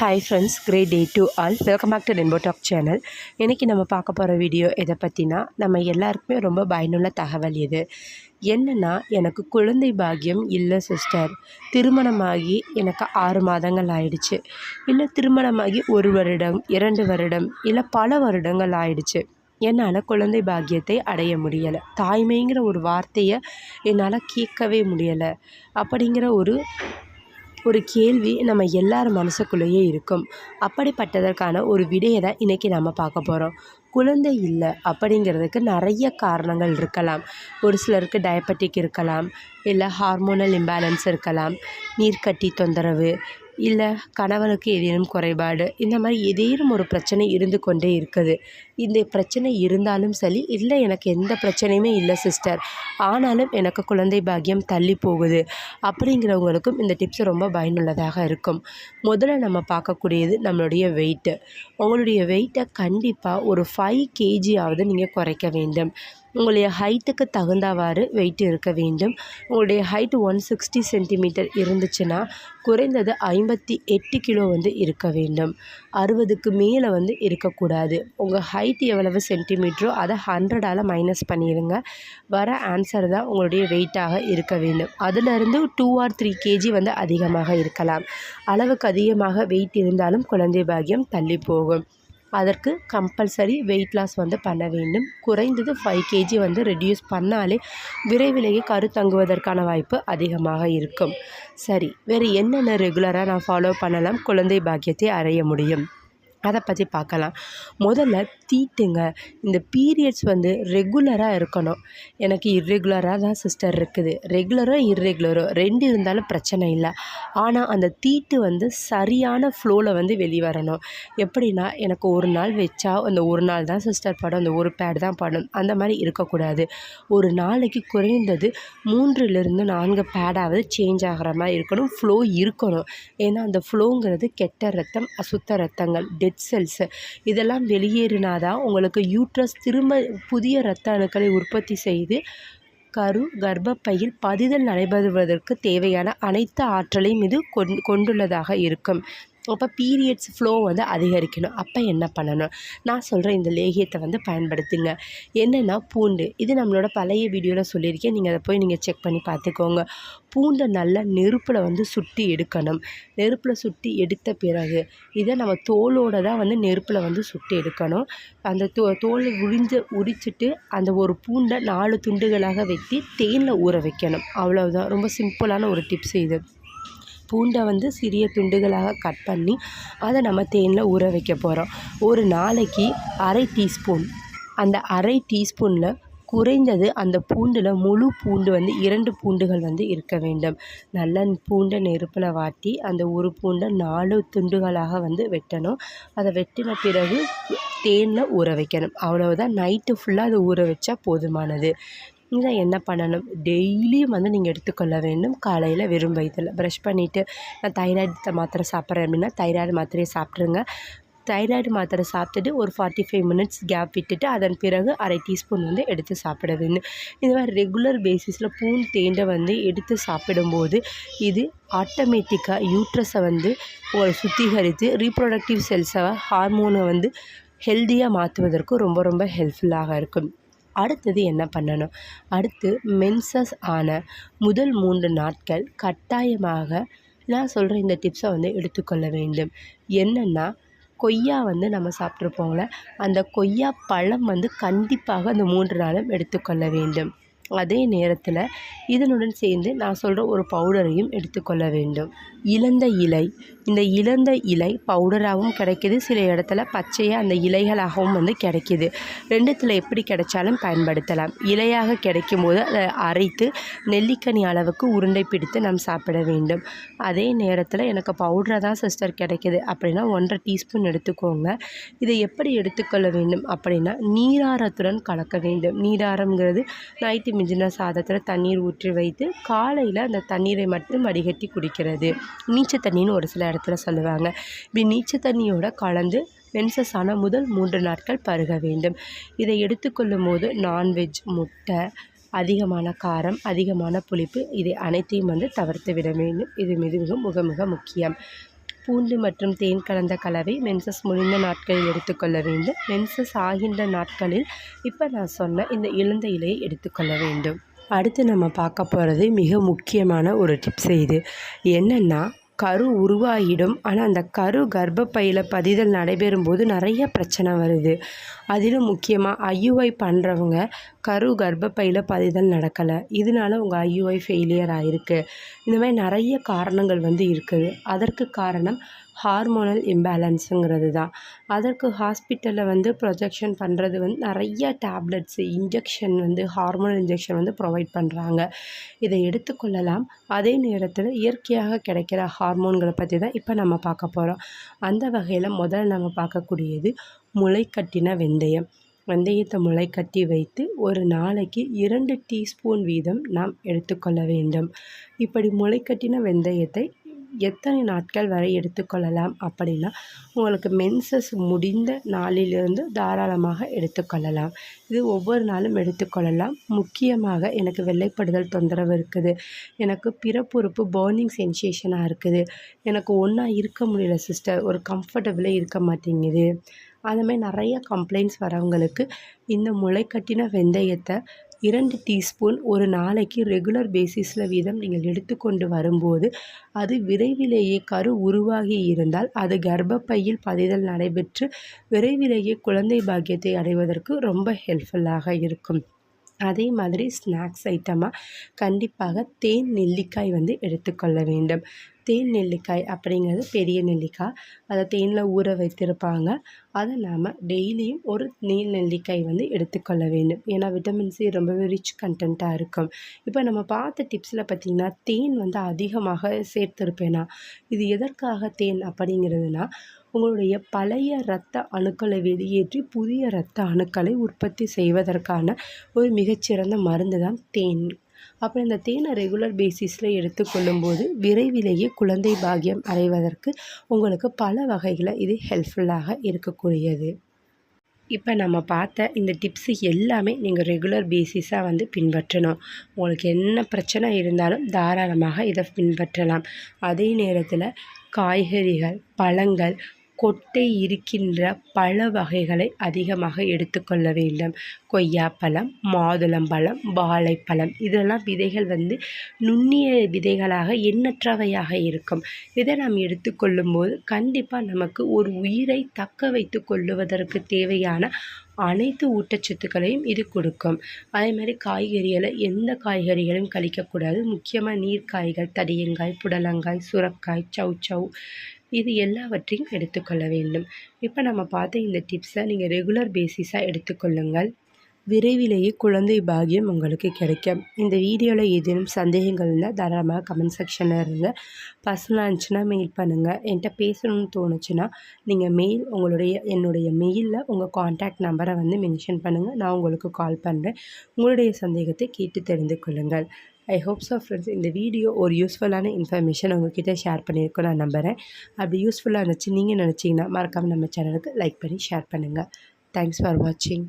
Hi friends great day to all welcome back to rainbow talk channel இன்றைக்கி நம்ம பார்க்க போகிற வீடியோ எதை பற்றினா நம்ம எல்லாருக்குமே ரொம்ப பயனுள்ள தகவல் இது. என்னென்னா எனக்கு குழந்தை பாக்கியம் இல்லை சிஸ்டர் திருமணமாகி எனக்கு ஆறு மாதங்கள் ஆயிடுச்சு. இல்லை திருமணமாகி ஒரு வருடம் இரண்டு வருடம் இல்லை பல வருடங்கள் ஆயிடுச்சு. என்னால் குழந்தை பாக்கியத்தை அடைய முடியலை. தாய்மைங்கிற ஒரு வார்த்தையை என்னால் கேட்கவே முடியலை. அப்படிங்கிற ஒரு ஒரு கேள்வி நம்ம எல்லார் மனசுக்குள்ளேயே இருக்கும். அப்படிப்பட்டதற்கான ஒரு விடையை தான் இன்றைக்கி நம்ம பார்க்க போகிறோம் குழந்தை இல்லை அப்படிங்கிறதுக்கு நிறைய காரணங்கள் இருக்கலாம். ஒரு சிலருக்கு டயபெட்டிக் இருக்கலாம். இல்லை ஹார்மோனல் இம்பேலன்ஸ் இருக்கலாம். நீர்க்கட்டி தொந்தரவு இல்லை கணவனுக்கு ஏதேனும் குறைபாடு இந்த மாதிரி ஏதேனும் ஒரு பிரச்சனை இருந்து கொண்டே இருக்குது. இந்த பிரச்சனை இருந்தாலும் சரி இல்லை எனக்கு எந்த பிரச்சனையுமே இல்லை சிஸ்டர் ஆனாலும் எனக்கு குழந்தை பாக்கியம் தள்ளி போகுது. அப்படிங்கிறவங்களுக்கும் இந்த டிப்ஸ் ரொம்ப பயனுள்ளதாக இருக்கும். முதல்ல நம்ம பார்க்கக்கூடியது நம்மளுடைய வெயிட்டு உங்களுடைய வெயிட்டை கண்டிப்பாக ஒரு ஃபைவ் கேஜியாவது நீங்கள் குறைக்க வேண்டும். உங்களுடைய ஹைட்டுக்கு தகுந்தவாறு வெயிட் இருக்க வேண்டும். உங்களுடைய ஹைட் ஒன் சிக்ஸ்டி சென்டிமீட்டர் இருந்துச்சுன்னா குறைந்தது ஐம்பத்தி எட்டு கிலோ வந்து இருக்க வேண்டும். அறுபதுக்கு மேலே வந்து இருக்கக்கூடாது. உங்கள் ஹைட் எவ்வளவு சென்டிமீட்டரோ அதை ஹண்ட்ரடால் மைனஸ் பண்ணிடுங்க வர ஆன்சர் தான் உங்களுடைய வெயிட்டாக இருக்க வேண்டும். அதிலிருந்து டூ ஆர் த்ரீ கேஜி வந்து அதிகமாக இருக்கலாம். அளவுக்கு அதிகமாக வெயிட் இருந்தாலும் குழந்தை பாக்கியம் தள்ளி போகும். அதற்கு கம்பல்சரி வெயிட் லாஸ் வந்து பண்ண வேண்டும். குறைந்தது ஃபைவ் கேஜி வந்து ரெடியூஸ் பண்ணாலே விரைவிலேயே கரு தங்குவதற்கான வாய்ப்பு அதிகமாக இருக்கும். சரி வேறு என்னென்ன ரெகுலராக நான் ஃபாலோ பண்ணலாம்? குழந்தை பாக்கியத்தை அடைய முடியும். அதை பற்றி பார்க்கலாம். முதல்ல தீட்டுங்க. இந்த பீரியட்ஸ் வந்து ரெகுலராக இருக்கணும். எனக்கு இர்ரெகுலராக தான் சிஸ்டர் இருக்குது. ரெகுலரோ இர்ரெகுலரோ ரெண்டு இருந்தாலும் பிரச்சனை இல்லை. ஆனால் அந்த தீட்டு வந்து சரியான ஃப்ளோவில் வந்து வெளிவரணும். எப்படின்னா எனக்கு ஒரு நாள் வச்சா அந்த ஒரு நாள் தான் சிஸ்டர் படம் அந்த ஒரு பேட் தான் படம் அந்த மாதிரி இருக்கக்கூடாது. ஒரு நாளைக்கு குறைந்தது மூன்றுலேருந்து நான்கு பேடாவது சேஞ்ச் ஆகிற மாதிரி இருக்கணும். ஃப்ளோ இருக்கணும். ஏன்னா அந்த ஃப்ளோங்கிறது கெட்ட ரத்தம் அசுத்த ரத்தங்கள் டெட் செல்ஸு இதெல்லாம் வெளியேறினா தான் உங்களுக்கு யூட்ரஸ் திரும்ப புதிய இரத்த அணுக்களை உற்பத்தி செய்து கரு கர்ப்பப்பையில் பதிதல் நடைபெறுவதற்கு தேவையான அனைத்து ஆற்றலையும் இது கொண் கொண்டுள்ளதாக இருக்கும். அப்போ பீரியட்ஸ் ஃப்ளோ வந்து அதிகரிக்கணும். அப்போ என்ன பண்ணணும்? நான் சொல்கிற இந்த லேகியத்தை வந்து பயன்படுத்துங்க. என்னென்னா பூண்டு. இது நம்மளோட பழைய வீடியோவில் சொல்லியிருக்கேன். நீங்கள் அதை போய் நீங்கள் செக் பண்ணி பார்த்துக்கோங்க. பூண்டை நல்லா நெருப்பில் வந்து சுட்டி எடுக்கணும். நெருப்பில் சுட்டி எடுத்த பிறகு இதை நம்ம தோலோடு தான் வந்து நெருப்பில் வந்து சுட்டி எடுக்கணும். அந்த தோ தோலை உறிஞ்ச உரிச்சிட்டு அந்த ஒரு பூண்டை நாலு துண்டுகளாக வெட்டி தேனில் ஊற வைக்கணும். அவ்வளோதான் ரொம்ப சிம்பிளான ஒரு டிப்ஸ் இது. பூண்டை வந்து சிறிய துண்டுகளாக கட் பண்ணி அதை நம்ம தேனில் ஊற வைக்க போகிறோம் ஒரு நாளைக்கு அரை டீஸ்பூன் அந்த அரை டீஸ்பூனில் குறைந்தது அந்த பூண்டில் முழு பூண்டு வந்து இரண்டு பூண்டுகள் வந்து இருக்க வேண்டும். நல்ல பூண்டை நெருப்பில் வாட்டி அந்த ஒரு பூண்டை நாலு துண்டுகளாக வந்து வெட்டணும். அதை வெட்டின பிறகு தேனில் ஊற வைக்கணும். அவ்வளவுதான். நைட்டு ஃபுல்லாக அதை ஊற வச்சா போதுமானது. இதை என்ன பண்ணணும்? டெய்லியும் வந்து நீங்கள் எடுத்துக்கொள்ள வேண்டும். காலையில் வெறும் வயிற்றில் ப்ரஷ் பண்ணிவிட்டு நான் தைராய்டு மாத்திரை சாப்பிட்றேன் அப்படின்னா தைராய்டு மாத்திரையை சாப்பிட்ருங்க தைராய்டு மாத்திரை சாப்பிட்டுட்டு ஒரு ஃபார்ட்டி ஃபைவ் மினிட்ஸ் கேப் விட்டுட்டு அதன் பிறகு அரை டீஸ்பூன் வந்து எடுத்து சாப்பிட வேண்டும். இது மாதிரி ரெகுலர் பேசிஸில் பூன் தேண்டை வந்து எடுத்து சாப்பிடும்போது இது ஆட்டோமேட்டிக்காக யூட்ரஸை வந்து ஒரு சுத்திகரித்து ரீப்ரொடக்டிவ் செல்ஸை ஹார்மோனை வந்து ஹெல்த்தியாக மாற்றுவதற்கு ரொம்ப ரொம்ப ஹெல்ப்ஃபுல்லாக இருக்கும். அடுத்தது என்ன பண்ணணும்? அடுத்து மென்சஸ் ஆன முதல் மூன்று நாட்கள் கட்டாயமாக நான் சொல்கிற இந்த டிப்ஸை வந்து எடுத்துக்கொள்ள வேண்டும். என்னென்னா கொய்யா வந்து நம்ம சாப்பிட்ருப்போங்கள அந்த கொய்யா பழம் வந்து கண்டிப்பாக அந்த மூன்று நாளும் எடுத்துக்கொள்ள வேண்டும். அதே நேரத்தில் இதனுடன் சேர்ந்து நான் சொல்கிற ஒரு பவுடரையும் எடுத்துக்கொள்ள வேண்டும். இழந்த இலை இந்த இழந்த இலை பவுடராகவும் கிடைக்கிது. சில இடத்துல பச்சையாக அந்த இலைகளாகவும் வந்து கிடைக்கிது. ரெண்டுத்தில் எப்படி கிடைச்சாலும் பயன்படுத்தலாம். இலையாக கிடைக்கும் போது அதை அரைத்து நெல்லிக்கனி அளவுக்கு உருண்டை பிடித்து நாம் சாப்பிட வேண்டும். அதே நேரத்தில் எனக்கு பவுடராக தான் சிஸ்டர் கிடைக்கிது. அப்படின்னா ஒன்றரை டீஸ்பூன் எடுத்துக்கோங்க. இதை எப்படி எடுத்துக்கொள்ள வேண்டும் அப்படின்னா நீராரத்துடன் கலக்க வேண்டும். நீராரங்கிறது நைட்டு மிஞ்சின சாதத்தில் தண்ணீர் ஊற்றி வைத்து காலையில் அந்த தண்ணீரை மட்டும் வடிகட்டி குடிக்கிறது. நீச்சல் தண்ணின்னு ஒரு சில இடத்துல சொல்லுவாங்க. இப்படி நீச்சல் தண்ணியோட கலந்து மென்சஸ் முதல் மூன்று நாட்கள் பருக வேண்டும். இதை எடுத்துக்கொள்ளும் போது நான்வெஜ் முட்டை அதிகமான காரம் அதிகமான புளிப்பு இதை அனைத்தையும் வந்து தவிர்த்து விட வேண்டும். இது மிக மிக மிக மிக முக்கியம். பூண்டு மற்றும் தேன் கலந்த கலவை மென்சஸ் முடிந்த நாட்களில் எடுத்துக்கொள்ள வேண்டும். மென்சஸ் ஆகின்ற நாட்களில் இப்போ நான் சொன்ன இந்த இழந்த இலையை எடுத்துக்கொள்ள வேண்டும். அடுத்து நம்ம பார்க்க போகிறது மிக முக்கியமான ஒரு டிப்ஸ் இது. என்னென்னா கரு உருவாகிடும் ஆனால் அந்த கரு கர்ப்பப்பையில் பதிதல் நடைபெறும் போது நிறைய பிரச்சனை வருது. அதிலும் முக்கியமாக ஐயுஐ பண்ணுறவங்க கரு கர்ப்பப்பையில் பதிதல் நடக்கலை. இதனால உங்கள் ஐயுஐ ஃபெயிலியர் ஆகிருக்கு இந்த மாதிரி நிறைய காரணங்கள் வந்து இருக்குது. அதற்கு காரணம் ஹார்மோனல் இம்பேலன்ஸுங்கிறது தான். அதற்கு ஹாஸ்பிட்டலில் வந்து ப்ரொஜெக்ஷன் பண்ணுறது வந்து நிறைய டேப்லெட்ஸு இன்ஜெக்ஷன் வந்து ஹார்மோனல் இன்ஜெக்ஷன் வந்து ப்ரொவைட் பண்ணுறாங்க இதை எடுத்துக்கொள்ளலாம் அதே நேரத்தில் இயற்கையாக கிடைக்கிற ஹார்மோன்களை பற்றி தான் இப்போ நம்ம பார்க்க போகிறோம் அந்த வகையில் முதல்ல நம்ம பார்க்கக்கூடியது முளைக்கட்டின வெந்தயம். வெந்தயத்தை முளைக்கட்டி வைத்து ஒரு நாளைக்கு இரண்டு டீஸ்பூன் வீதம் நாம் எடுத்துக்கொள்ள வேண்டும். இப்படி முளைக்கட்டின வெந்தயத்தை எத்தனை நாட்கள் வரை எடுத்துக்கொள்ளலாம் அப்படின்னா உங்களுக்கு மென்சஸ் முடிந்த நாளிலிருந்து தாராளமாக எடுத்துக்கொள்ளலாம். இது ஒவ்வொரு நாளும் எடுத்துக்கொள்ளலாம். முக்கியமாக எனக்கு வெள்ளைப்படுதல் தொந்தரவு இருக்குது. எனக்கு பிறப்புறுப்பு பர்னிங் சென்சேஷனாக இருக்குது. எனக்கு ஒன்றா இருக்க முடியல சிஸ்டர் ஒரு கம்ஃபர்டபுளே இருக்க மாட்டேங்குது. அந்த மாதிரி நிறைய கம்ப்ளைண்ட்ஸ் வரவங்களுக்கு இந்த முளைக்கட்டின வெந்தயத்தை இரண்டு டீஸ்பூன் ஒரு நாளைக்கு ரெகுலர் பேசிஸில் வீதம் நீங்கள் எடுத்துக்கொண்டு வரும்போது அது விரைவிலேயே கரு உருவாகி இருந்தால் அது கர்ப்பப்பையில் பதிதல் நடைபெற்று விரைவிலேயே குழந்தை பாக்கியத்தை அடைவதற்கு ரொம்ப ஹெல்ப்ஃபுல்லாக இருக்கும். அதே மாதிரி ஸ்நாக்ஸ் ஐட்டமாக கண்டிப்பாக தேன் நெல்லிக்காய் வந்து எடுத்துக்கொள்ள வேண்டும். தேன் நெல்லிக்காய் அப்படிங்கிறது பெரிய நெல்லிக்காய். அதை தேனில் ஊற வைத்திருப்பாங்க. அதை நாம் டெய்லியும் ஒரு நீல் நெல்லிக்காய் வந்து எடுத்துக்கொள்ள வேண்டும். ஏன்னா விட்டமின் சி ரொம்பவே ரிச் கண்டென்ட்டாக இருக்கும். இப்போ நம்ம பார்த்த டிப்ஸில் பார்த்திங்கன்னா தேன் வந்து அதிகமாக சேர்த்துருப்பேனா? இது எதற்காக தேன் அப்படிங்கிறதுனா உங்களுடைய பழைய இரத்த அணுக்களை வெளியேற்றி புதிய இரத்த அணுக்களை உற்பத்தி செய்வதற்கான ஒரு மிகச்சிறந்த மருந்து தான் தேன். அப்புறம் இந்த தேனை ரெகுலர் பேசிஸில் எடுத்துக்கொள்ளும்போது விரைவிலேயே குழந்தை பாக்கியம் அடைவதற்கு உங்களுக்கு பல வகைகளில் இது ஹெல்ப்ஃபுல்லாக இருக்கக்கூடியது. இப்போ நம்ம பார்த்த இந்த டிப்ஸு எல்லாமே நீங்கள் ரெகுலர் பேசிஸாக வந்து பின்பற்றணும். உங்களுக்கு என்ன பிரச்சனை இருந்தாலும் தாராளமாக இதை பின்பற்றலாம். அதே நேரத்தில் காய்கறிகள் பழங்கள் கொட்டை இருக்கின்ற பழ வகைகளை அதிகமாக எடுத்துக்கொள்ள வேண்டும். கொய்யாப்பழம் மாதுளம்பழம் வாழைப்பழம். இதெல்லாம் விதைகள் வந்து நுண்ணிய விதைகளாக எண்ணற்றவையாக இருக்கும். இதை நாம் எடுத்துக்கொள்ளும் போது கண்டிப்பாக நமக்கு ஒரு உயிரை தக்க வைத்து கொள்ளுவதற்கு தேவையான அனைத்து ஊட்டச்சத்துக்களையும் இது கொடுக்கும். அதே மாதிரி காய்கறிகளை எந்த காய்கறிகளையும் கழிக்கக்கூடாது முக்கியமாக நீர்க்காய்கள் தடியங்காய் புடலங்காய் சுரக்காய் சௌ இது எல்லாவற்றையும் எடுத்துக்கொள்ள வேண்டும். இப்போ நம்ம பார்த்த இந்த டிப்ஸை நீங்கள் ரெகுலர் பேசிஸாக எடுத்துக்கொள்ளுங்கள். விரைவிலேயே குழந்தை பாகியம் உங்களுக்கு கிடைக்கும். இந்த வீடியோவில் ஏதேனும் சந்தேகங்கள் இருந்தால் தாராளமாக கமெண்ட் செக்ஷனில் இருங்க பர்சனலாக இருந்துச்சுன்னா மெயில் பண்ணுங்கள் என்கிட்ட பேசணும்னு தோணுச்சுன்னா நீங்கள் மெயில் உங்களுடைய என்னுடைய மெயிலில் உங்கள் காண்டாக்ட் நம்பரை வந்து மென்ஷன் பண்ணுங்கள் நான் உங்களுக்கு கால் பண்ணுறேன் உங்களுடைய சந்தேகத்தை கேட்டு தெரிந்து கொள்ளுங்கள். ஐ ஹோப் ஸோ ஃப்ரெண்ட்ஸ் இந்த வீடியோ ஒரு யூஸ்ஃபுல்லான இன்ஃபர்மேஷன் உங்ககிட்ட ஷேர் பண்ணியிருக்கோம் நான் நம்புகிறேன் அப்படி யூஸ்ஃபுல்லாக இருந்துச்சு நீங்கள் நினச்சிங்கன்னா மறக்காமல் நம்ம சேனலுக்கு லைக் பண்ணி ஷேர் பண்ணுங்கள் தேங்க்ஸ் ஃபார் வாட்சிங்